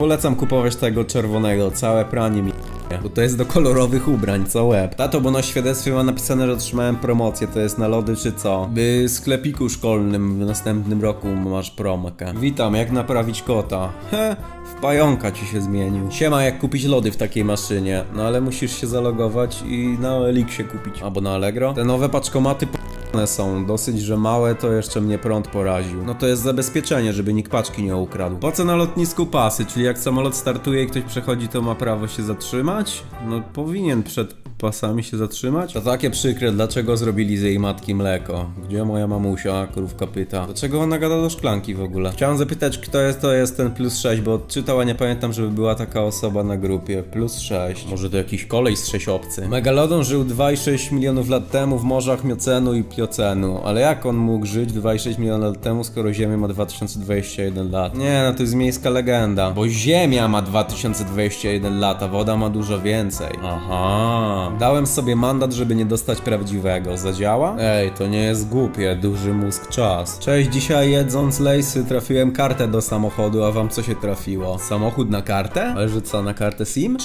Polecam kupować tego czerwonego, całe pranie mi bo to jest do kolorowych ubrań, co łeb. Tato, bo na świadectwie ma napisane, że otrzymałem promocję, to jest na lody czy co? By sklepiku szkolnym w następnym roku masz promkę. Witam, jak naprawić kota? He, w pająka ci się zmienił. Siema, jak kupić lody w takiej maszynie? No ale musisz się zalogować i na Elixie kupić. Albo na Allegro. Te nowe paczkomaty one są dosyć, że małe to jeszcze mnie prąd poraził. No to jest zabezpieczenie, żeby nikt paczki nie ukradł. Po co na lotnisku pasy? Czyli jak samolot startuje i ktoś przechodzi, to ma prawo się zatrzymać? No powinien przed pasami się zatrzymać? To takie przykre, dlaczego zrobili z jej matki mleko? Gdzie moja mamusia? Krówka pyta. Dlaczego ona gada do szklanki w ogóle? Chciałem zapytać, kto jest, to jest ten plus 6, bo odczytał, a nie pamiętam, żeby była taka osoba na grupie. Plus 6. Może to jakiś kolej z 6 obcy. Megalodon żył 2,6 milionów lat temu w morzach Miocenu i Pliocenu. Ale jak on mógł żyć 2,6 milionów lat temu, skoro Ziemia ma 2021 lat? Nie, no to jest miejska legenda. Bo Ziemia ma 2021 lat, a woda ma dużo więcej. Aha. Dałem sobie mandat, żeby nie dostać prawdziwego. Zadziała? Ej, to nie jest głupie. Duży mózg czas. Cześć, dzisiaj jedząc lejsy trafiłem kartę do samochodu, a wam co się trafiło? Samochód na kartę? Ale że co, na kartę SIM?